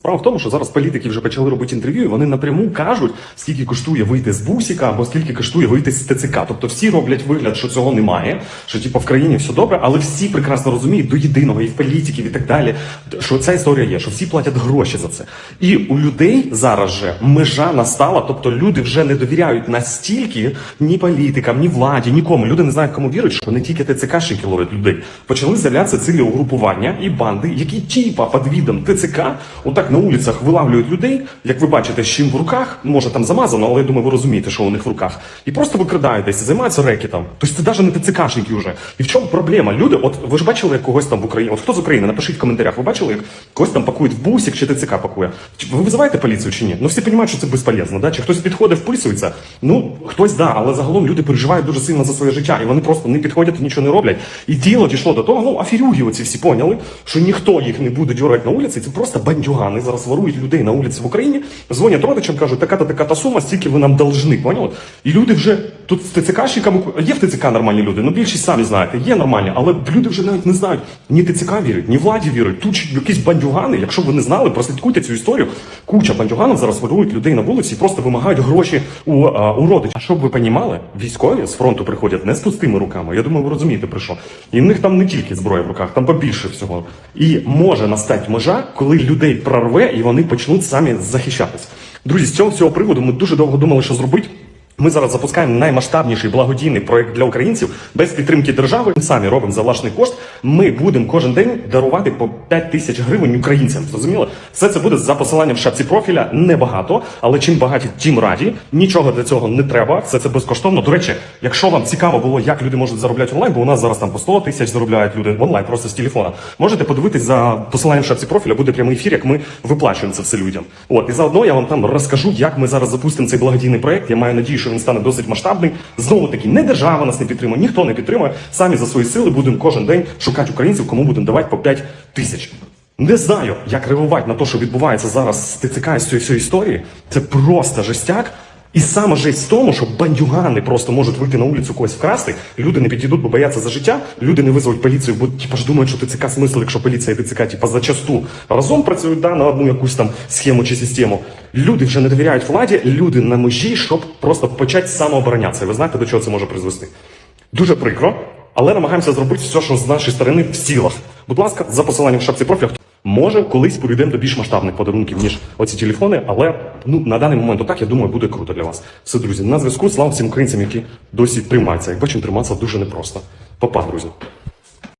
Справа в тому, що зараз політики вже почали робити інтерв'ю, і вони напряму кажуть, скільки коштує вийти з бусіка або скільки коштує вийти з ТЦК. Тобто всі роблять вигляд, що цього немає, що типу в країні все добре, але всі прекрасно розуміють до єдиного і в політиків, і так далі, що ця історія є, що всі платять гроші за це. І у людей зараз же межа настала, тобто люди вже не довіряють настільки ні політикам, ні владі, нікому. Люди не знають, кому вірять, що не тільки ТЦК ТЦКшники ловлять людей. Почали з'являтися цілі угрупування і банди, які типа під відом ТЦК, отак на вулицях вилавлюють людей, як ви бачите, з чим в руках, може там замазано, але я думаю, ви розумієте, що у них в руках, і просто викрадають десь, займаються рекетом. Тобто це навіть не ТЦКшники вже. І в чому проблема? Люди, от ви ж бачили, як когось там в Україні, от хто з України, напишіть в коментарях, ви бачили, як когось там пакують в бусик чи ТЦК пакує. Ви визиваєте поліцію чи ні? Ну всі розуміють, що це безполезно, да? Чи хтось підходить, вписується? Ну, хтось да, але загалом люди переживають дуже сильно за своє життя, і вони просто не підходять нічого не роблять. І діло дійшло до того, ну аферюги оці всі поняли, що ніхто їх не буде дьоргати на вулиці, це просто бандюгани. Зараз ворують людей на вулиці в Україні, дзвонять родичам, кажуть, така-то така та сума, стільки ви нам должны, поняли? І люди вже тут з ТЦКшниками, є в ТЦК нормальні люди, ну більшість самі знаєте, є нормальні, але люди вже навіть не знають, ні ТЦК вірять, ні владі вірять. Тут якісь бандюгани, якщо ви не знали, прослідкуйте цю історію. Куча бандюганів зараз ворують людей на вулиці і просто вимагають гроші у, а, у родичів. А щоб ви понімали, військові з фронту приходять не з пустими руками. Я думаю, ви розумієте про що. І в них там не тільки зброя в руках, там побільше всього. І може настати межа, коли людей прорве і вони почнуть самі захищатись. Друзі, з цього всього приводу ми дуже довго думали, що зробити. Ми зараз запускаємо наймасштабніший благодійний проект для українців без підтримки держави. Ми самі робимо за власний кошт. Ми будемо кожен день дарувати по 5 тисяч гривень українцям. Зрозуміло? Все це буде за посиланням в шапці профіля. Небагато, але чим багаті, тим раді. Нічого для цього не треба. Все це безкоштовно. До речі, якщо вам цікаво було, як люди можуть заробляти онлайн, бо у нас зараз там по 100 тисяч заробляють люди онлайн, просто з телефона. Можете подивитись за посиланням в шапці профіля. Буде прямий ефір, як ми виплачуємо це все людям. От і заодно я вам там розкажу, як ми зараз запустимо цей благодійний проект. Я маю надію, що він стане досить масштабний. Знову таки, не держава нас не підтримує, ніхто не підтримує. Самі за свої сили будемо кожен день шукати українців, кому будемо давати по 5 тисяч. Не знаю, як реагувати на те, що відбувається зараз з ТЦК з цієї історії. Це просто жестяк. І саме жесть в тому, що бандюгани просто можуть вийти на вулицю когось вкрасти, люди не підійдуть, бо бояться за життя, люди не визовуть поліцію, бо типа ж думають, що ТЦК смисл, якщо поліція і ТЦК, типа зачасту разом працюють да, на одну якусь там схему чи систему. Люди вже не довіряють владі, люди на межі, щоб просто почати самооборонятися. Ви знаєте, до чого це може призвести? Дуже прикро, але намагаємося зробити все, що з нашої сторони в силах. Будь ласка, за посиланням в шапці профіля. Може, колись перейдемо до більш масштабних подарунків, ніж оці телефони, але ну на даний момент отак, я думаю, буде круто для вас. Все, друзі, на зв'язку. Слава всім українцям, які досі тримаються. Як бачимо, триматися дуже непросто. Попа, друзі.